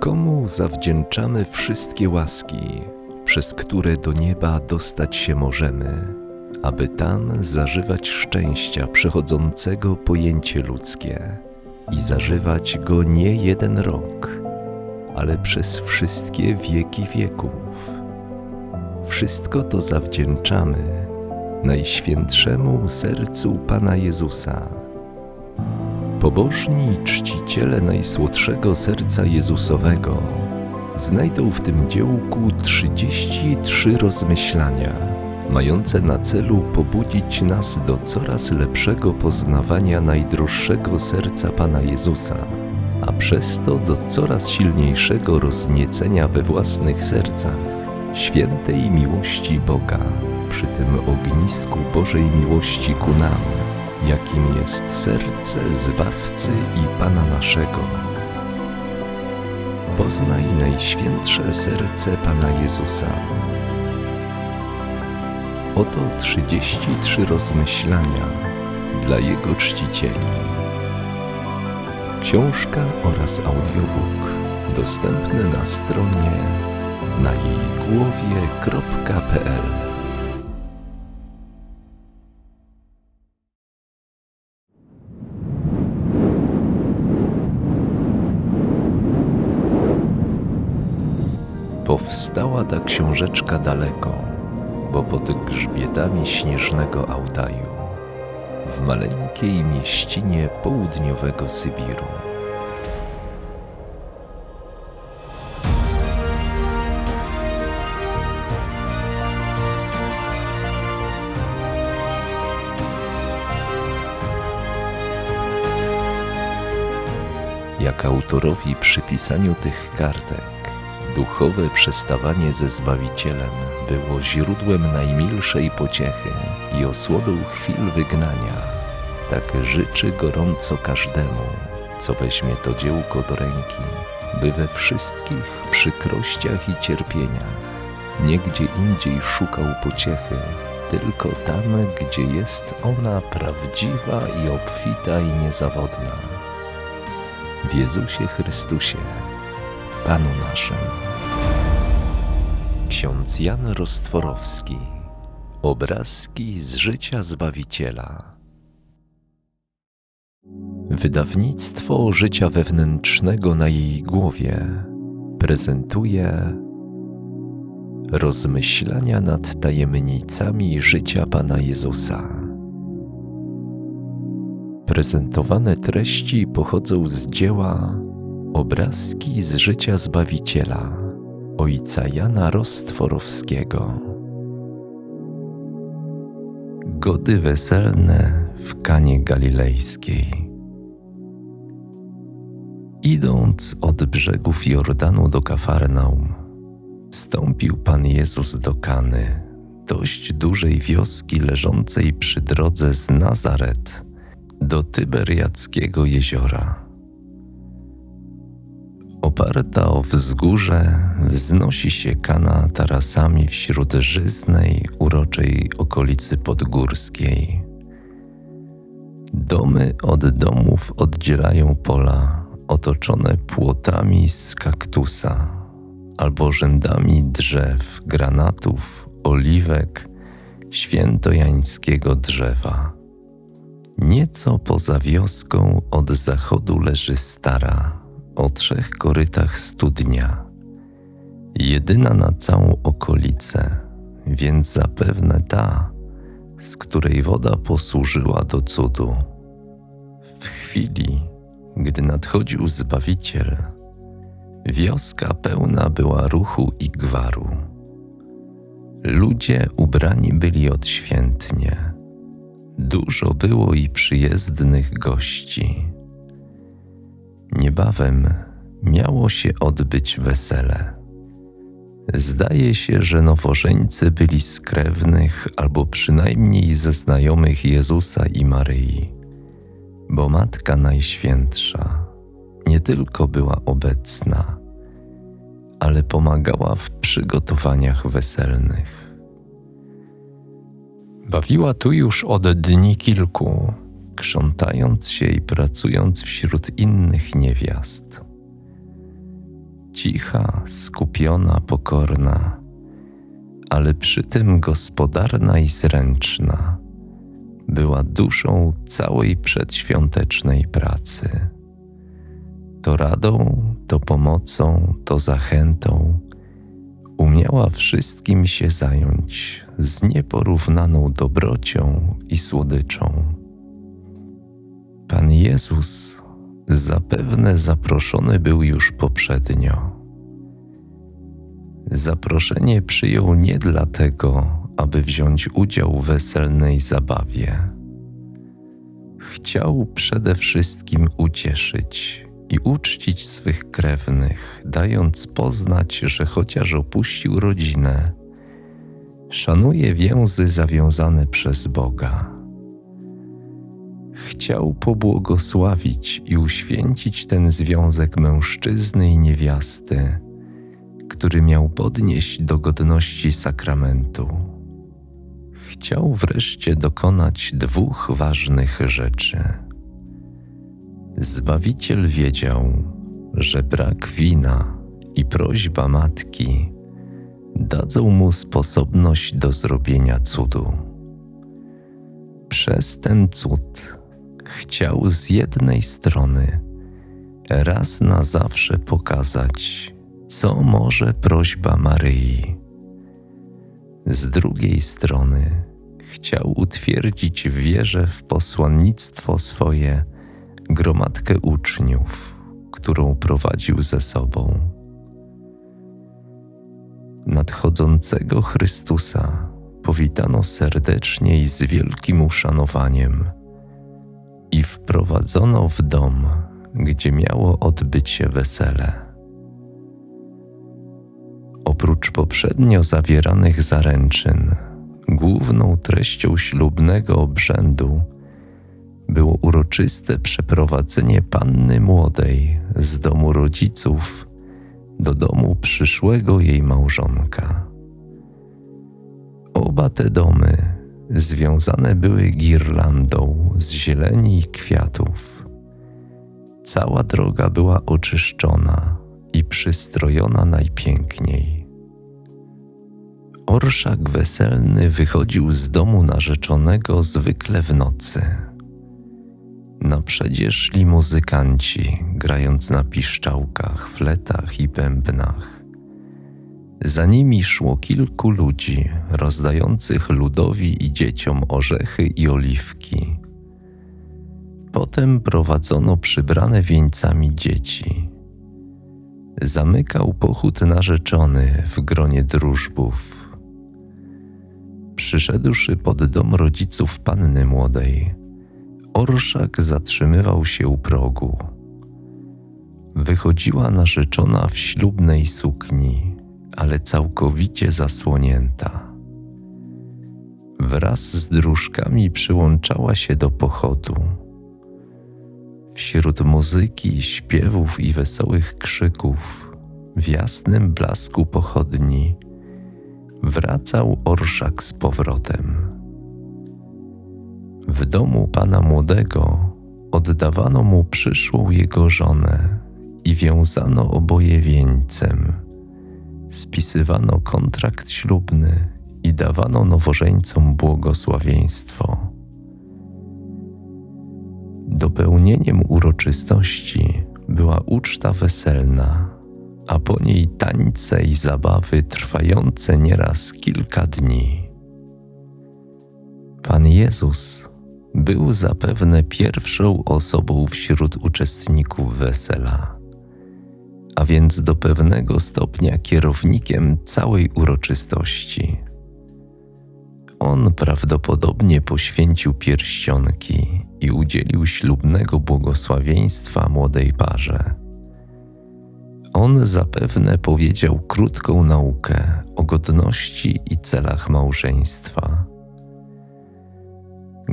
Komu zawdzięczamy wszystkie łaski, przez które do nieba dostać się możemy, aby tam zażywać szczęścia przechodzącego pojęcie ludzkie i zażywać go nie jeden rok, ale przez wszystkie wieki wieków. Wszystko to zawdzięczamy Najświętszemu sercu Pana Jezusa. Pobożni czciciele Najsłodszego Serca Jezusowego. Znajdą w tym dziełku 33 rozmyślania, mające na celu pobudzić nas do coraz lepszego poznawania najdroższego serca Pana Jezusa, a przez to do coraz silniejszego rozniecenia we własnych sercach świętej miłości Boga przy tym ognisku Bożej miłości ku nam, jakim jest serce Zbawcy i Pana naszego. Poznaj najświętsze serce Pana Jezusa. Oto 33 rozmyślania dla Jego czcicieli. Książka oraz audiobook dostępny na stronie na jej głowie.pl Powstała ta książeczka daleko, bo pod grzbietami śnieżnego Altaju, w maleńkiej mieścinie południowego Sybiru. Jak autorowi przy pisaniu tych kartek Duchowe przestawanie ze Zbawicielem było źródłem najmilszej pociechy i osłodą chwil wygnania. Tak życzy gorąco każdemu, co weźmie to dziełko do ręki, by we wszystkich przykrościach i cierpieniach niegdzie indziej szukał pociechy, tylko tam, gdzie jest ona prawdziwa i obfita i niezawodna. W Jezusie Chrystusie Panu naszym. Ksiądz Jan Rostworowski. Obrazki z życia Zbawiciela. Wydawnictwo życia wewnętrznego na jej głowie prezentuje rozmyślania nad tajemnicami życia Pana Jezusa. Prezentowane treści pochodzą z dzieła Obrazki z życia Zbawiciela ojca Jana Rostworowskiego. Gody weselne w Kanie Galilejskiej. Idąc od brzegów Jordanu do Kafarnaum, wstąpił Pan Jezus do Kany, dość dużej wioski leżącej przy drodze z Nazaret do Tyberiackiego jeziora Oparta o wzgórze, wznosi się kana tarasami wśród żyznej, uroczej okolicy podgórskiej. Domy od domów oddzielają pola otoczone płotami z kaktusa albo rzędami drzew, granatów, oliwek, świętojańskiego drzewa. Nieco poza wioską od zachodu leży stara, o trzech korytach studnia, jedyna na całą okolicę, więc zapewne ta, z której woda posłużyła do cudu. W chwili, gdy nadchodził Zbawiciel, wioska pełna była ruchu i gwaru. Ludzie ubrani byli odświętnie. Dużo było i przyjezdnych gości Niebawem miało się odbyć wesele. Zdaje się, że nowożeńcy byli z krewnych albo przynajmniej ze znajomych Jezusa i Maryi, bo Matka Najświętsza nie tylko była obecna, ale pomagała w przygotowaniach weselnych. Bawiła tu już od dni kilku krzątając się i pracując wśród innych niewiast. cicha, skupiona, pokorna, ale przy tym gospodarna i zręczna, była duszą całej przedświątecznej pracy. To radą, to pomocą, to zachętą umiała wszystkim się zająć z nieporównaną dobrocią i słodyczą. Pan Jezus zapewne zaproszony był już poprzednio. Zaproszenie przyjął nie dlatego, aby wziąć udział w weselnej zabawie. Chciał przede wszystkim ucieszyć i uczcić swych krewnych, dając poznać, że chociaż opuścił rodzinę, szanuje więzy zawiązane przez Boga. Chciał pobłogosławić i uświęcić ten związek mężczyzny i niewiasty, który miał podnieść do godności sakramentu. Chciał wreszcie dokonać dwóch ważnych rzeczy. Zbawiciel wiedział, że brak wina i prośba matki dadzą mu sposobność do zrobienia cudu. Przez ten cud chciał z jednej strony raz na zawsze pokazać, co może prośba Maryi. Z drugiej strony chciał utwierdzić w wierze w posłannictwo swoje gromadkę uczniów, którą prowadził ze sobą. Nadchodzącego Chrystusa powitano serdecznie i z wielkim uszanowaniem i wprowadzono w dom, gdzie miało odbyć się wesele. Oprócz poprzednio zawieranych zaręczyn, główną treścią ślubnego obrzędu było uroczyste przeprowadzenie panny młodej z domu rodziców do domu przyszłego jej małżonka. Oba te domy związane były girlandą z zieleni i kwiatów. Cała droga była oczyszczona i przystrojona najpiękniej. Orszak weselny wychodził z domu narzeczonego zwykle w nocy Naprzedzie szli muzykanci, grając na piszczałkach, fletach i bębnach. Za nimi szło kilku ludzi, rozdających ludowi i dzieciom orzechy i oliwki. Potem prowadzono przybrane wieńcami dzieci. Zamykał pochód narzeczony w gronie drużbów. Przyszedłszy pod dom rodziców panny młodej, orszak zatrzymywał się u progu. Wychodziła narzeczona w ślubnej sukni, ale całkowicie zasłonięta. Wraz z dróżkami przyłączała się do pochodu. Wśród muzyki, śpiewów i wesołych krzyków, w jasnym blasku pochodni, wracał orszak z powrotem. W domu pana młodego oddawano mu przyszłą jego żonę i wiązano oboje wieńcem. Spisywano kontrakt ślubny i dawano nowożeńcom błogosławieństwo. Dopełnieniem uroczystości była uczta weselna, a po niej tańce i zabawy trwające nieraz kilka dni. Pan Jezus był zapewne pierwszą osobą wśród uczestników wesela, a więc do pewnego stopnia kierownikiem całej uroczystości. On prawdopodobnie poświęcił pierścionki i udzielił ślubnego błogosławieństwa młodej parze. On zapewne powiedział krótką naukę o godności i celach małżeństwa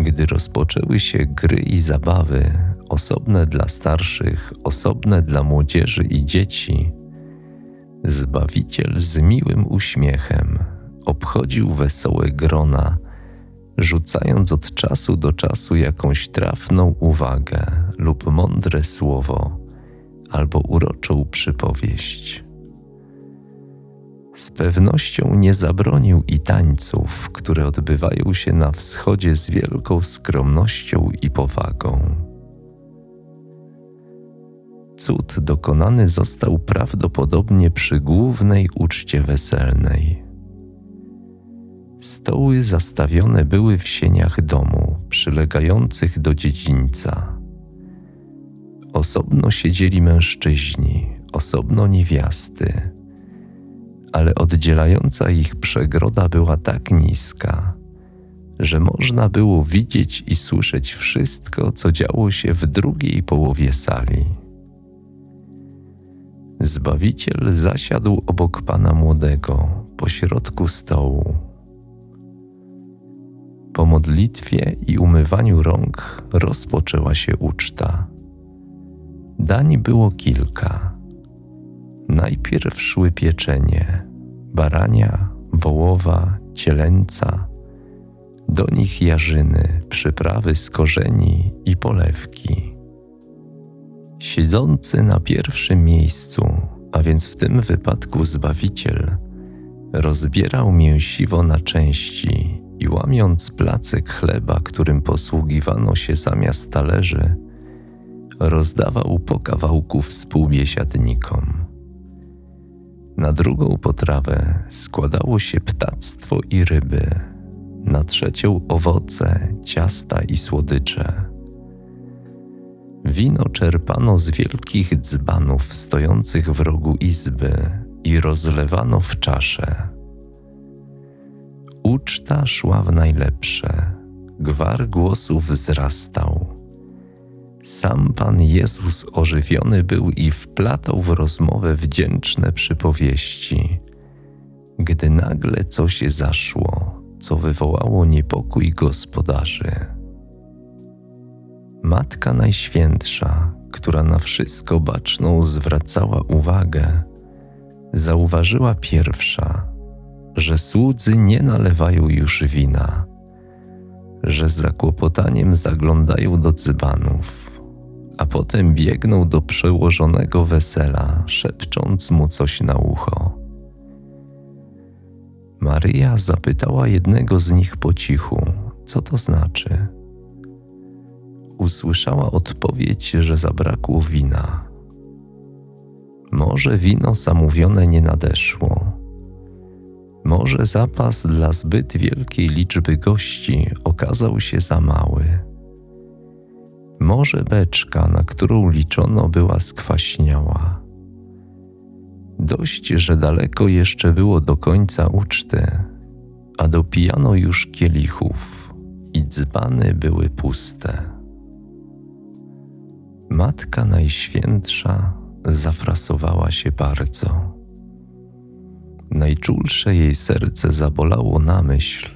gdy rozpoczęły się gry i zabawy, osobne dla starszych, osobne dla młodzieży i dzieci, Zbawiciel z miłym uśmiechem obchodził wesołe grona, rzucając od czasu do czasu jakąś trafną uwagę lub mądre słowo albo uroczą przypowieść, Z pewnością nie zabronił i tańców, które odbywają się na wschodzie z wielką skromnością i powagą. Cud dokonany został prawdopodobnie przy głównej uczcie weselnej. Stoły zastawione były w sieniach domu, przylegających do dziedzińca. Osobno siedzieli mężczyźni, osobno niewiasty, ale oddzielająca ich przegroda była tak niska, że można było widzieć i słyszeć wszystko, co działo się w drugiej połowie sali. Zbawiciel zasiadł obok pana młodego, pośrodku stołu. Po modlitwie i umywaniu rąk rozpoczęła się uczta. Dań było kilka. Najpierw szły pieczenie, barania, wołowa, cielęca, do nich jarzyny, przyprawy z korzeni i polewki. Siedzący na pierwszym miejscu, a więc w tym wypadku Zbawiciel, rozbierał mięsiwo na części i łamiąc placek chleba, którym posługiwano się zamiast talerzy, rozdawał po kawałku współbiesiadnikom. Na drugą potrawę składało się ptactwo i ryby, na trzecią owoce, ciasta i słodycze. Wino czerpano z wielkich dzbanów stojących w rogu izby i rozlewano w czasze. Uczta szła w najlepsze, gwar głosów wzrastał. Sam Pan Jezus ożywiony był i wplatał w rozmowę wdzięczne przypowieści, gdy nagle coś zaszło, co wywołało niepokój gospodarzy. Matka Najświętsza, która na wszystko baczną zwracała uwagę, zauważyła pierwsza, że słudzy nie nalewają już wina, że z zakłopotaniem zaglądają do dzbanów, a potem biegną do przełożonego wesela, szepcząc mu coś na ucho. Maryja zapytała jednego z nich po cichu, co to znaczy. Usłyszała odpowiedź, że zabrakło wina. Może wino zamówione nie nadeszło. Może zapas dla zbyt wielkiej liczby gości okazał się za mały. Może beczka, na którą liczono, była skwaśniała. Dość, że daleko jeszcze było do końca uczty, a dopijano już kielichów i dzbany były puste. Matka Najświętsza zafrasowała się bardzo. Najczulsze jej serce zabolało na myśl,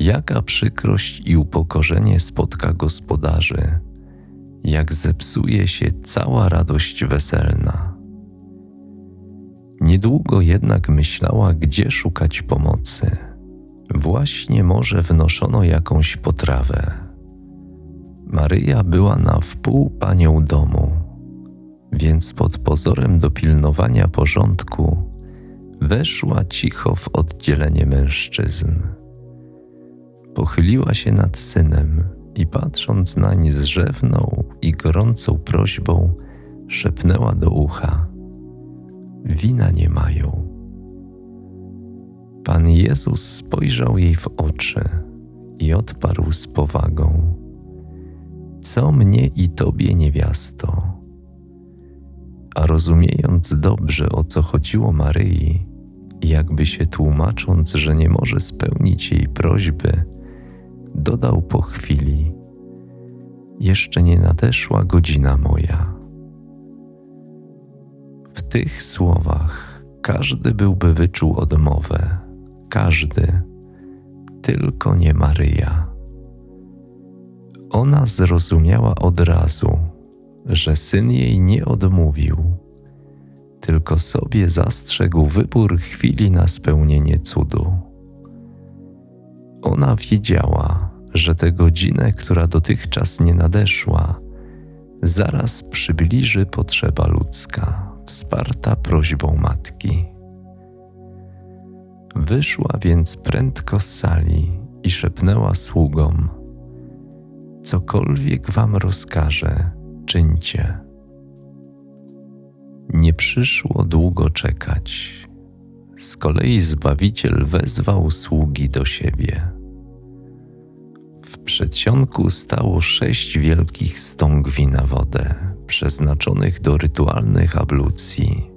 jaka przykrość i upokorzenie spotka gospodarzy, jak zepsuje się cała radość weselna. Niedługo jednak myślała, gdzie szukać pomocy. Właśnie może wnoszono jakąś potrawę. Maryja była na wpół panią domu, więc pod pozorem dopilnowania porządku weszła cicho w oddzielenie mężczyzn. Pochyliła się nad synem i patrząc nań z rzewną i gorącą prośbą, szepnęła do ucha: Wina nie mają. Pan Jezus spojrzał jej w oczy i odparł z powagą: Co mnie i tobie, niewiasto? A rozumiejąc dobrze, o co chodziło Maryi, jakby się tłumacząc, że nie może spełnić jej prośby, dodał po chwili: Jeszcze nie nadeszła godzina moja. W tych słowach każdy byłby wyczuł odmowę, każdy, tylko nie Maryja. Ona zrozumiała od razu, że syn jej nie odmówił, tylko sobie zastrzegł wybór chwili na spełnienie cudu. Ona wiedziała, że tę godzinę, która dotychczas nie nadeszła, zaraz przybliży potrzeba ludzka, wsparta prośbą matki. Wyszła więc prędko z sali i szepnęła sługom: Cokolwiek wam rozkaże, czyńcie. Nie przyszło długo czekać. Z kolei Zbawiciel wezwał sługi do siebie. W przedsionku stało sześć wielkich stągwi na wodę, przeznaczonych do rytualnych ablucji.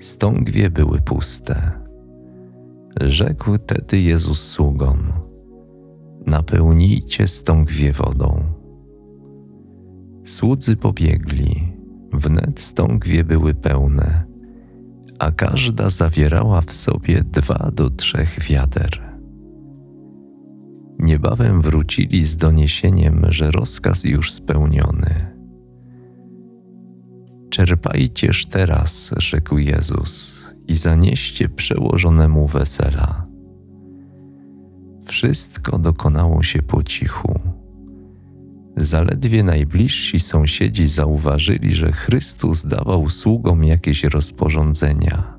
Stągwie były puste. Rzekł tedy Jezus sługom: Napełnijcie stągwie wodą. Słudzy pobiegli, wnet stągwie były pełne, a każda zawierała w sobie dwa do trzech wiader. Niebawem wrócili z doniesieniem, że rozkaz już spełniony. Czerpajcież teraz, rzekł Jezus, i zanieście przełożonemu wesela. Wszystko dokonało się po cichu. Zaledwie najbliżsi sąsiedzi zauważyli, że Chrystus dawał sługom jakieś rozporządzenia.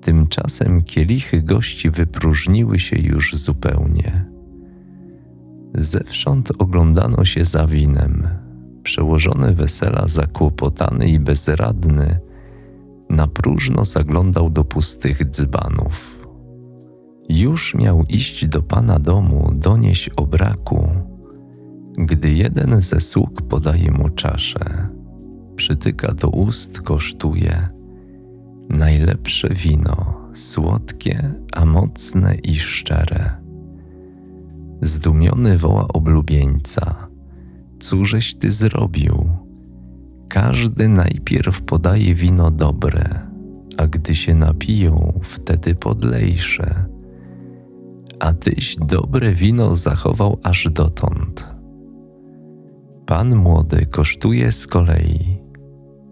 Tymczasem kielichy gości wypróżniły się już zupełnie. Zewsząd oglądano się za winem. Przełożony wesela, zakłopotany i bezradny, na próżno zaglądał do pustych dzbanów. Już miał iść do pana domu donieść o braku, gdy jeden ze sług podaje mu czaszę, przytyka do ust, kosztuje najlepsze wino, słodkie, a mocne i szczere. Zdumiony woła oblubieńca: Cóżeś ty zrobił? Każdy najpierw podaje wino dobre, a gdy się napiją, wtedy podlejsze. A tyś dobre wino zachował aż dotąd. Pan młody kosztuje z kolei.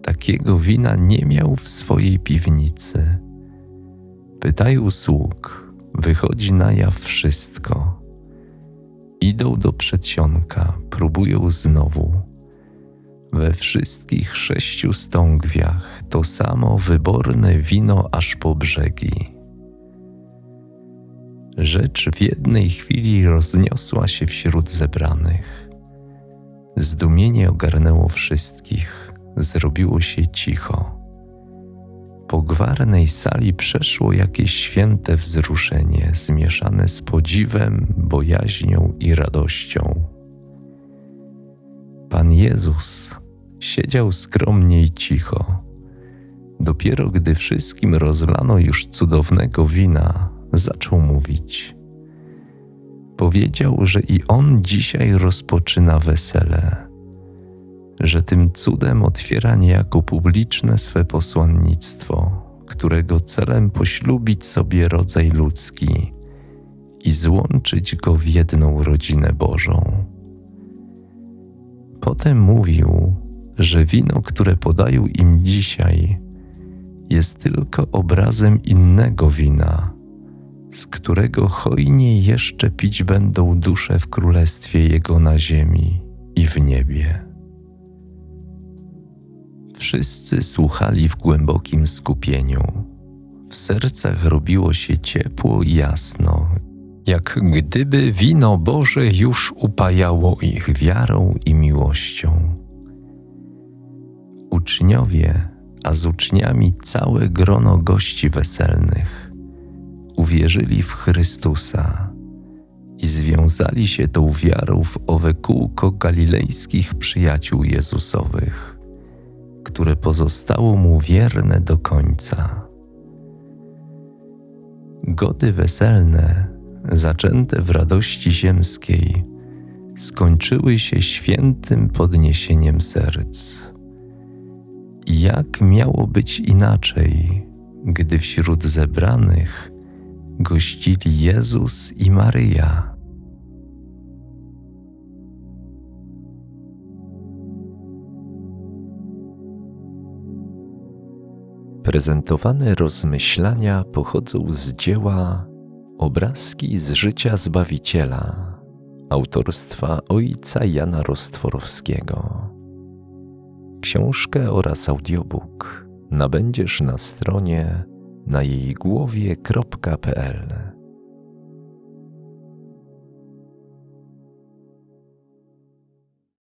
Takiego wina nie miał w swojej piwnicy. Pytają sług, wychodzi na jaw wszystko. Idą do przedsionka, próbują znowu. We wszystkich sześciu stągwiach to samo wyborne wino aż po brzegi. Rzecz w jednej chwili rozniosła się wśród zebranych. Zdumienie ogarnęło wszystkich, zrobiło się cicho. Po gwarnej sali przeszło jakieś święte wzruszenie, zmieszane z podziwem, bojaźnią i radością. Pan Jezus siedział skromnie i cicho. Dopiero gdy wszystkim rozlano już cudownego wina, zaczął mówić. Powiedział, że i on dzisiaj rozpoczyna wesele, że tym cudem otwiera niejako publiczne swe posłannictwo, którego celem poślubić sobie rodzaj ludzki i złączyć go w jedną rodzinę Bożą. Potem mówił, że wino, które podają im dzisiaj, jest tylko obrazem innego wina z którego hojnie jeszcze pić będą dusze w królestwie Jego na ziemi i w niebie. Wszyscy słuchali w głębokim skupieniu. W sercach robiło się ciepło i jasno, jak gdyby wino Boże już upajało ich wiarą i miłością. Uczniowie, a z uczniami całe grono gości weselnych uwierzyli w Chrystusa i związali się tą wiarą w owe kółko galilejskich przyjaciół Jezusowych, które pozostało mu wierne do końca. Gody weselne, zaczęte w radości ziemskiej, skończyły się świętym podniesieniem serc. Jak miało być inaczej, gdy wśród zebranych gościli Jezus i Maryja. Prezentowane rozmyślania pochodzą z dzieła Obrazki z życia Zbawiciela autorstwa ojca Jana Rostworowskiego. Książkę oraz audiobook nabędziesz na stronie na jej głowie.pl